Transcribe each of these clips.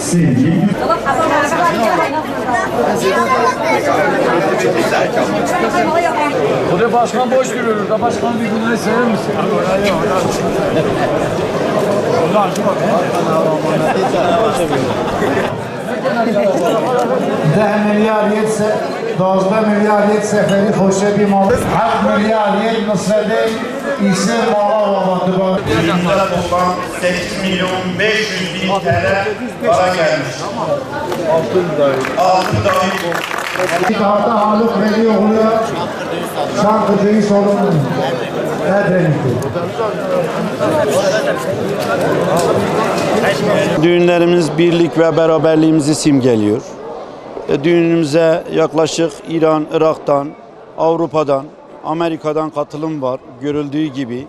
Sevgili Bu da başkan boş duruyor. Da başkan bir günleri sever misin? Ulan şu bak. 12 میلیارد یک سفری خوشه بیمار 7 میلیارد یک مسلده ise mala bağlandı. Toplam 8 milyon 500 bin TL para gelmiş. Altın dahi. Altın dahi. İtihata Haluk Veli Oğlu'ya Şarkıcı'yı sorumlu. Düğünlerimiz birlik ve beraberliğimizi simgeliyor. E, Düğünümüze yaklaşık İran, Irak'tan, Avrupa'dan, Amerika'dan katılım var görüldüğü gibi.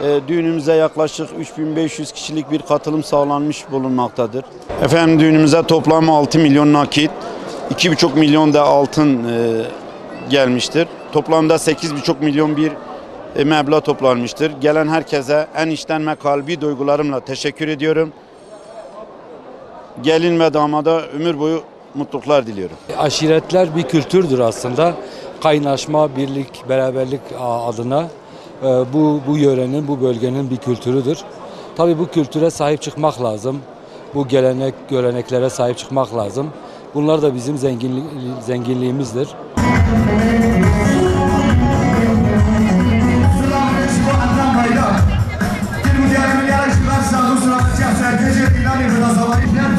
E, Düğünümüze yaklaşık 3500 kişilik bir katılım sağlanmış bulunmaktadır. Efendim düğünümüze toplam 6 milyon nakit, 2,5 milyon da altın e, gelmiştir. Toplamda 8,5 milyon bir meblağ toplanmıştır. Gelen herkese en içten ve kalbi duygularımla teşekkür ediyorum. Gelin ve damada ömür boyu mutluluklar diliyorum. E, aşiretler bir kültürdür aslında. Kaynaşma, birlik, beraberlik adına e, bu, bu yörenin, bu bölgenin bir kültürüdür. Tabii bu kültüre sahip çıkmak lazım. Bu gelenek, göreneklere sahip çıkmak lazım. Bunlar da bizim zenginli, zenginliğimizdir. Thank.